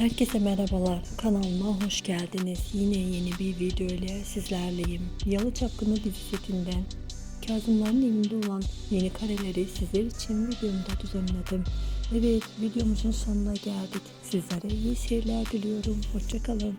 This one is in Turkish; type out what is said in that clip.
Herkese merhabalar. Kanalıma hoş geldiniz. Yine yeni bir video ile sizlerleyim. Yalı Çapkını dizi setinden Kazımların elinde olan yeni kareleri sizler için videomda düzenledim. Evet videomuzun sonuna geldik. Sizlere iyi seyirler diliyorum. Hoşçakalın.